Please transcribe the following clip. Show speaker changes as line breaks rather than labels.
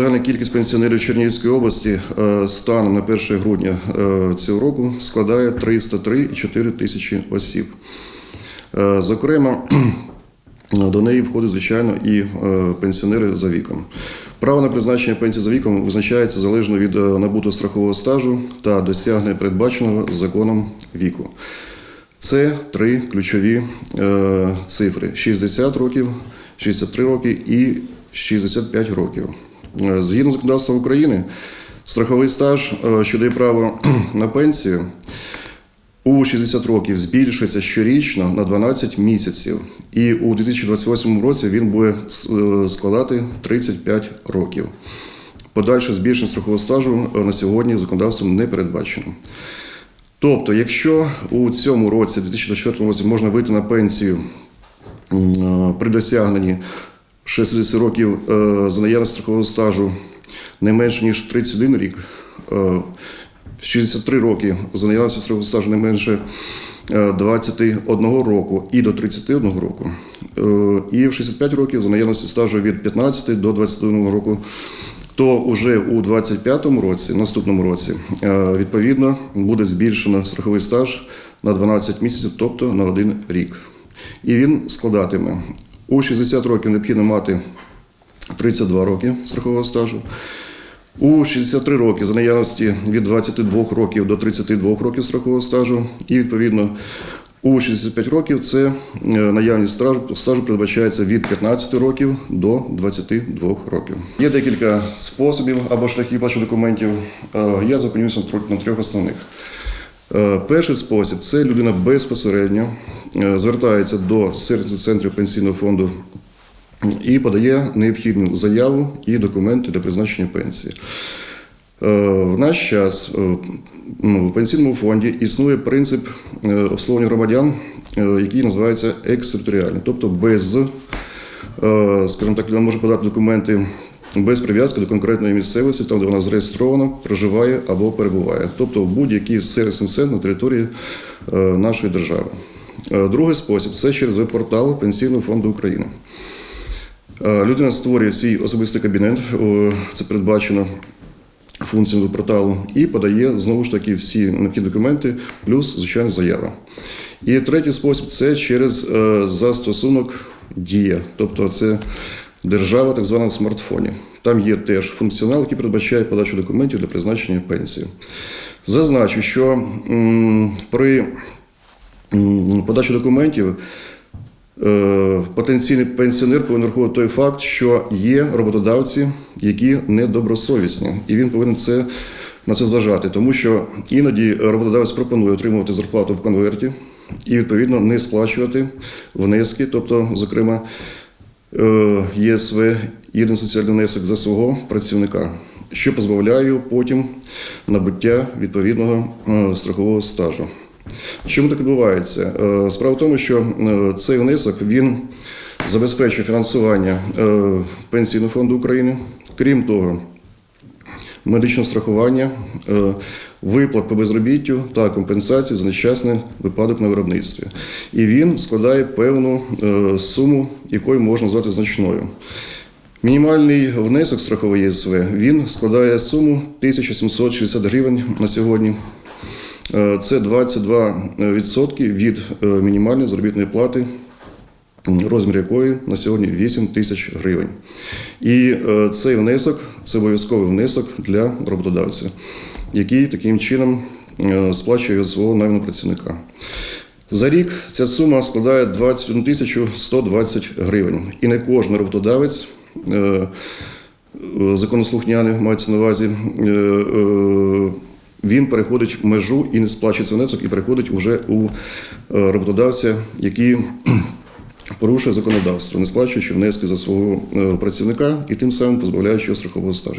загальна кількість пенсіонерів Чернігівської області е, станом на 1 грудня е, цього року складає 303,4 тисячі осіб. Е, Зокрема, до неї входить, звичайно, і пенсіонери за віком. Право на призначення пенсії за віком визначається залежно від набутого страхового стажу та досягнення передбаченого законом віку. Це три ключові цифри: 60 років, 63 роки і 65 років. Е, Згідно з законодавством України, страховий стаж, що дає право на пенсію, у 60 років збільшується щорічно на 12 місяців, і у 2028 році він буде е, складати 35 років. Подальше збільшення страхового стажу е, на сьогодні законодавством не передбачено. Тобто, якщо у цьому році, 2024 році, можна вийти на пенсію при досягненні 60 років е, за наявності страхового стажу. Не менше ніж 31 рік, е, в 63 роки за страхового стажу не менше е, 21 року і до 31 року, е, і в 65 років за стажу від 15 до 21 року. То вже у 25-му році, наступному році, е, відповідно, буде збільшено страховий стаж на 12 місяців, тобто на один рік. І він складатиме у 60 років необхідно мати 32 роки страхового стажу. У 63 роки за наявності від 22 років до 32 років страхового стажу, і відповідно у 65 років це е, наявність стажу, стажу передбачається від 15 років до 22 років. Є декілька способів або шляхів плачу документів. Е, Я зупинюся на трьох основних. Е, Перший спосіб це людина безпосередньо е, звертається до центрів пенсійного фонду і подає необхідну заяву і документи для призначення пенсії. Е, В наш час ну, в пенсійному фонді існує принцип обслуговування громадян, який називається екстериторіальний, тобто без, скажімо так, людина може подати документи без прив'язки до конкретної місцевості, там де вона зареєстрована, проживає або перебуває, тобто будь-який центр на території е, нашої держави. Е, Другий спосіб це через веб-портал Пенсійного фонду України. Е, Людина створює свій особистий кабінет, це передбачено функціями порталу, і подає знову ж таки всі необхідні документи, плюс звичайно заява. І третій спосіб це через застосунок Дія, тобто це держава, так звана в смартфоні. Там є теж функціонал, який передбачає подачу документів для призначення пенсії. Зазначу, що при подачі документів Е, потенційний пенсіонер повинен враховувати той факт, що є роботодавці, які недобросовісні, і він повинен це на це зважати, тому що іноді роботодавець пропонує отримувати зарплату в конверті і відповідно не сплачувати внески, тобто, зокрема, ЄСВ, єдиний соціальний внесок за свого працівника, що позбавляє потім набуття відповідного е, страхового стажу. Чому так відбувається? Е, Справа в тому, що е, цей внесок він забезпечує фінансування е, Пенсійного фонду України. Крім того, медичне страхування, е, виплат по безробіттю та компенсації за нещасний випадок на виробництві. І він складає певну е, суму, якою можна назвати значною. Мінімальний внесок страхової ЄСВ він складає суму 1760 гривень на сьогодні. Е, Це 22% від мінімальної заробітної плати, розмір якої на сьогодні 8 тисяч гривень. І е, цей внесок це обов'язковий внесок для роботодавця, який таким чином е, сплачує свого найманого працівника. За рік ця сума складає 21 тисячу 120 гривень. І не кожен роботодавець е, законослухняний мається на увазі. Він переходить межу і не сплачує цей внесок, і переходить вже у роботодавця, який порушує законодавство, не сплачуючи внески за свого е, працівника і тим самим позбавляючи його страхового стажу.